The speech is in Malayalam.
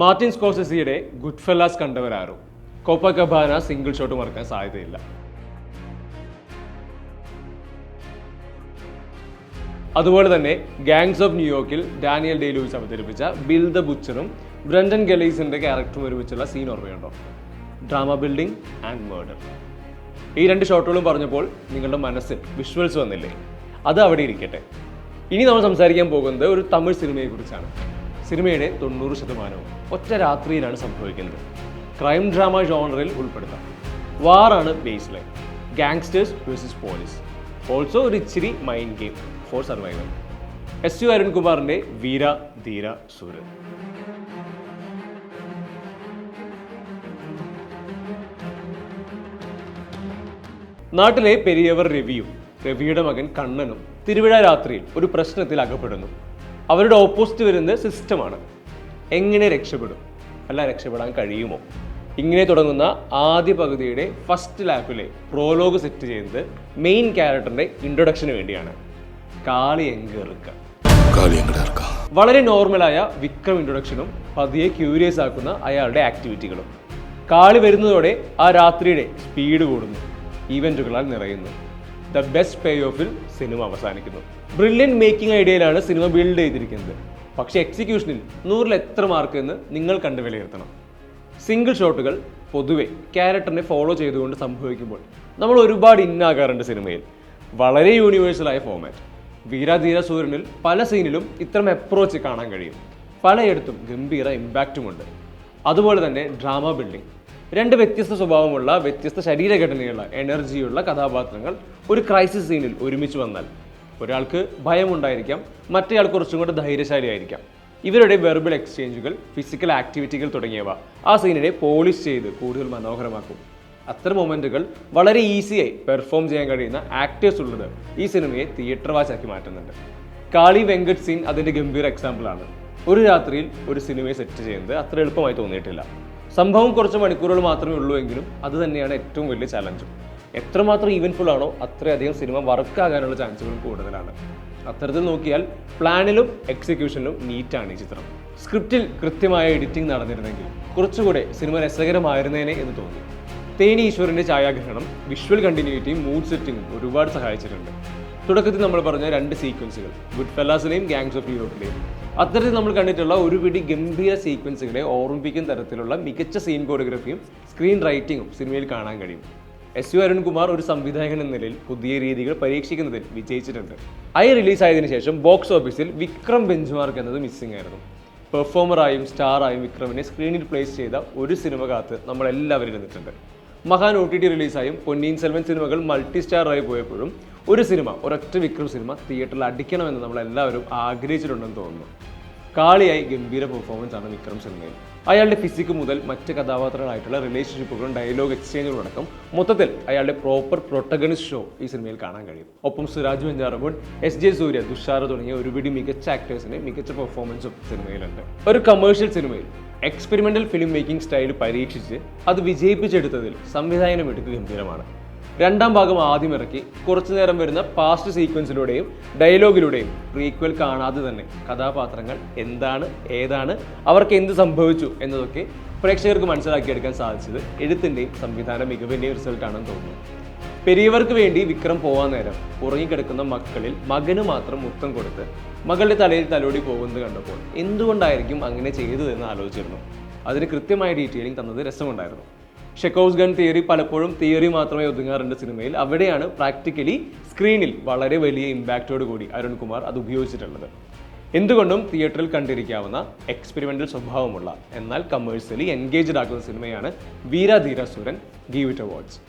മാർട്ടിൻ സ്കോസസിയുടെ ഗുഡ് ഫെല്ലാസ് കണ്ടവരാരും. കബാന സിംഗിൾ ഷോട്ട് മറക്കാൻ സാധ്യതയില്ല. അതുപോലെ തന്നെ ഗാങ്സ് ഓഫ് ന്യൂയോർക്കിൽ ഡാനിയൽ ഡേ അവതരിപ്പിച്ച ബിൽ ദ ബുച്ചറും ബ്രണ്ടൻ ഗലീസിന്റെ ക്യാരക്ടറും ഒരുമിച്ചുള്ള സീൻ ഓർമ്മയുണ്ടോ? ഡ്രാമ ബിൽഡിംഗ് ആൻഡ് മേർഡർ ഈ രണ്ട് ഷോട്ടുകളും പറഞ്ഞപ്പോൾ നിങ്ങളുടെ മനസ്സിൽ വിഷ്വൽസ് വന്നില്ലേ? അത് അവിടെ ഇരിക്കട്ടെ. ഇനി നമ്മൾ സംസാരിക്കാൻ പോകുന്നത് ഒരു തമിഴ് സിനിമയെക്കുറിച്ചാണ്. സിനിമയുടെ തൊണ്ണൂറ് ശതമാനവും ഒറ്റ രാത്രിയിലാണ് സംഭവിക്കുന്നത്. ക്രൈം ഡ്രാമ ജോണറിൽ ഉൾപ്പെടുത്താം. വാറാണ് baseline gangsters versus police also ഒരു ഇച്ചിരി mind game for survival S U അരുൺകുമാറിന്റെ Veera ധീര സൂര്യൻ നാട്ടിലെ പെരിയവർ രവിയും രവിയുടെ മകൻ കണ്ണനും തിരുവിഴ രാത്രിയിൽ ഒരു പ്രശ്നത്തിൽ അകപ്പെടുന്നു. അവരുടെ ഓപ്പോസിറ്റ് വരുന്ന സിസ്റ്റമാണ് എങ്ങനെ രക്ഷപ്പെടും? അല്ല രക്ഷപ്പെടാൻ കഴിയുമോ? ഇങ്ങനെ തുടങ്ങുന്ന ആദ്യ പകുതിയുടെ ഫസ്റ്റ് ലാപ്പിലെ പ്രോലോഗ് സെറ്റ് ചെയ്യുന്നത് മെയിൻ ക്യാരക്ടറിന്റെ ഇൻട്രൊഡക്ഷന് വേണ്ടിയാണ്. കാളി എങ്കർക്ക. വളരെ നോർമലായ വിക്രം ഇൻട്രൊഡക്ഷനും പതിയെ ക്യൂരിയസ് ആക്കുന്ന അയാളുടെ ആക്ടിവിറ്റികളും കാളി. വരുന്നതോടെ ആ രാത്രിയുടെ സ്പീഡ് കൂടുന്നു. ഈവന്റുകളാൽ നിറയുന്നു. ദ ബെസ്റ്റ് പേ ഓഫിൽ സിനിമ അവസാനിക്കുന്നു. ബ്രില്യൻ മേക്കിംഗ് ഐഡിയയിലാണ് സിനിമ ബിൽഡ് ചെയ്തിരിക്കുന്നത്. പക്ഷേ എക്സിക്യൂഷനിൽ നൂറിൽ എത്ര മാർക്ക് എന്ന് നിങ്ങൾ കണ്ട് വിലയിരുത്തണം. സിംഗിൾ ഷോട്ടുകൾ പൊതുവെ ക്യാരക്ടറിനെ ഫോളോ ചെയ്തുകൊണ്ട് സംഭവിക്കുമ്പോൾ നമ്മൾ ഒരുപാട് ഇന്നാകാറുണ്ട് സിനിമയിൽ. വളരെ യൂണിവേഴ്സലായ ഫോമാറ്റ് വീരാധീര സൂര്യനിൽ പല സീനിലും ഇത്തരം അപ്രോച്ച് കാണാൻ കഴിയും. പലയിടത്തും ഗംഭീര ഇമ്പാക്റ്റുമുണ്ട് അതുപോലെ തന്നെ ഡ്രാമ ബിൽഡിംഗ് രണ്ട് വ്യത്യസ്ത സ്വഭാവമുള്ള വ്യത്യസ്ത ശരീരഘടനയുള്ള എനർജിയുള്ള കഥാപാത്രങ്ങൾ ഒരു ക്രൈസിസ് സീനിൽ ഒരുമിച്ച് വന്നാൽ ഒരാൾക്ക് ഭയമുണ്ടായിരിക്കാം മറ്റേയാൾ കുറച്ചും കൂടെ ധൈര്യശാലിയായിരിക്കാം ഇവരുടെ വെർബൽ എക്സ്ചേഞ്ചുകൾ ഫിസിക്കൽ ആക്ടിവിറ്റികൾ തുടങ്ങിയവ ആ സീനിനെ പോളിഷ് ചെയ്ത് കൂടുതൽ മനോഹരമാക്കും. അത്തരം മൊമെന്റുകൾ വളരെ ഈസിയായി പെർഫോം ചെയ്യാൻ കഴിയുന്ന ആക്ടേഴ്സ് ഉള്ളത് ഈ സിനിമയെ തിയേറ്റർ വാച്ചാക്കി മാറ്റുന്നുണ്ട്. കാളി വെങ്കട് സീൻ അതിന്റെ ഗംഭീര എക്സാമ്പിളാണ് ഒരു രാത്രിയിൽ ഒരു സിനിമയെ സെറ്റ് ചെയ്യുന്നത് അത്ര എളുപ്പമായി തോന്നിയിട്ടില്ല. സംഭവം കുറച്ച് മണിക്കൂറുകൾ മാത്രമേ ഉള്ളൂ എങ്കിലും അത് തന്നെയാണ് ഏറ്റവും വലിയ ചലഞ്ചും എത്രമാത്രം ഈവൻഫുൾ ആണോ അത്രയധികം സിനിമ വർക്കാകാനുള്ള ചാൻസുകളും കൂടുതലാണ്. അത്തരത്തിൽ നോക്കിയാൽ പ്ലാനിലും എക്സിക്യൂഷനിലും നീറ്റാണ് ഈ ചിത്രം. സ്ക്രിപ്റ്റിൽ കൃത്യമായ എഡിറ്റിംഗ് നടന്നിരുന്നെങ്കിൽ കുറച്ചുകൂടെ സിനിമ രസകരമായിരുന്നേനെ എന്ന് തോന്നി. തേനി ഈശ്വറിന്റെ ഛായാഗ്രഹണം വിഷ്വൽ കണ്ടിന്യൂറ്റിയും മൂഡ് സെറ്റിങ്ങും ഒരുപാട് സഹായിച്ചിട്ടുണ്ട്. തുടക്കത്തിൽ നമ്മൾ പറഞ്ഞ രണ്ട് സീക്വൻസുകൾ ഗുഡ് ഫെല്ലാസിലെയും ഗാങ്സ് ഓഫ് യൂറോപ്പിലെയും അത്തരത്തിൽ നമ്മൾ കണ്ടിട്ടുള്ള ഒരു പിടി ഗംഭീര സീക്വൻസുകളെ ഓർമ്മിപ്പിക്കുന്ന തരത്തിലുള്ള മികച്ച സീൻ കോറിയോഗ്രഫിയും സ്ക്രീൻ റൈറ്റിങ്ങും സിനിമയിൽ കാണാൻ കഴിയും. എസ് യു അരുൺകുമാർ ഒരു സംവിധായകൻ എന്ന നിലയിൽ പുതിയ രീതികൾ പരീക്ഷിക്കുന്നതിൽ വിജയിച്ചിട്ടുണ്ട്. ഐ റിലീസായതിനു ശേഷം ബോക്സ് ഓഫീസിൽ വിക്രം ബെഞ്ച്മാർക്ക് എന്നത് മിസ്സിംഗ് ആയിരുന്നു. പെർഫോമറായും സ്റ്റാറായും വിക്രമിനെ സ്ക്രീനിൽ പ്ലേസ് ചെയ്ത ഒരു സിനിമ കാത്ത് നമ്മളെല്ലാവരും ഇരുന്നിട്ടുണ്ട്. മഹാൻ ഒ ടി ടി റിലീസായും പൊന്നിയിൻ സെൽവൻ സിനിമകൾ മൾട്ടി സ്റ്റാറായി പോയപ്പോഴും ഒരു സിനിമ ഒരൊറ്റ വിക്രം സിനിമ തിയേറ്ററിൽ അടിക്കണമെന്ന് നമ്മളെല്ലാവരും ആഗ്രഹിച്ചിട്ടുണ്ടെന്ന് തോന്നുന്നു. കാളിയായി ഗംഭീര പെർഫോമൻസ് ആണ് വിക്രം സിനിമയിൽ. അയാളുടെ ഫിസിക് മുതൽ മറ്റ് കഥാപാത്രങ്ങളായിട്ടുള്ള റിലേഷൻഷിപ്പുകളും ഡയലോഗ് എക്സ്ചേഞ്ചുകളും അടക്കം മൊത്തത്തിൽ അയാളുടെ പ്രോപ്പർ പ്രൊട്ടഗണിസ്റ്റ് ഷോ ഈ സിനിമയിൽ കാണാൻ കഴിയും. ഒപ്പം സുരാജ് വെഞ്ചാറമോൺ എസ് ജെ സൂര്യ തുഷാർ തുടങ്ങിയ ഒരുപിടി മികച്ച ആക്ടേഴ്സിന്റെ മികച്ച പെർഫോമൻസും സിനിമയിലുണ്ട്. ഒരു കമേഴ്ഷ്യൽ സിനിമയിൽ എക്സ്പെരിമെന്റൽ ഫിലിം മേക്കിംഗ് സ്റ്റൈൽ പരീക്ഷിച്ച് അത് വിജയിപ്പിച്ചെടുത്തതിൽ സംവിധായകനും എടുക്കുക ഗംഭീരമാണ്. രണ്ടാം ഭാഗം ആദ്യം ഇറക്കി കുറച്ചു നേരം വരുന്ന പാസ്റ്റ് സീക്വൻസിലൂടെയും ഡയലോഗിലൂടെയും പ്രീക്വൽ കാണാതെ തന്നെ കഥാപാത്രങ്ങൾ എന്താണ് ഏതാണ് അവർക്ക് എന്ത് സംഭവിച്ചു എന്നതൊക്കെ പ്രേക്ഷകർക്ക് മനസ്സിലാക്കിയെടുക്കാൻ സാധിച്ചത് എഴുത്തിന്റെയും സംവിധാന മികവിന്റെയും റിസൾട്ടാണെന്ന് തോന്നുന്നു. പെരിയവർക്ക് വേണ്ടി വിക്രം പോവാൻ നേരം ഉറങ്ങിക്കിടക്കുന്ന മക്കളിൽ മകന് മാത്രം മുത്തം കൊടുത്ത് മകളുടെ തലയിൽ തലോടി പോകുന്നത് കണ്ടപ്പോൾ എന്തുകൊണ്ടായിരിക്കും അങ്ങനെ ചെയ്തതെന്ന് ആലോചിച്ചിരുന്നു. അതിന് കൃത്യമായ ഡീറ്റെയിലിംഗ് തന്നത് രസമുണ്ടായിരുന്നു. ഷെക്കോസ് ഗൺ തിയറി പലപ്പോഴും തിയറി മാത്രമേ ഒതുങ്ങാറുണ്ട് സിനിമയിൽ. അവിടെയാണ് പ്രാക്ടിക്കലി സ്ക്രീനിൽ വളരെ വലിയ ഇമ്പാക്റ്റോട് കൂടി അരുൺകുമാർ അത് ഉപയോഗിച്ചിട്ടുള്ളത്. എന്തുകൊണ്ടും തിയേറ്ററിൽ കണ്ടിരിക്കാവുന്ന എക്സ്പെരിമെന്റൽ സ്വഭാവമുള്ള എന്നാൽ കമേഴ്സ്യലി എൻഗേജ്ഡ് ആക്കുന്ന സിനിമയാണ് വീര ധീര സുരൻ ഇറ്റ് അവാർഡ്സ്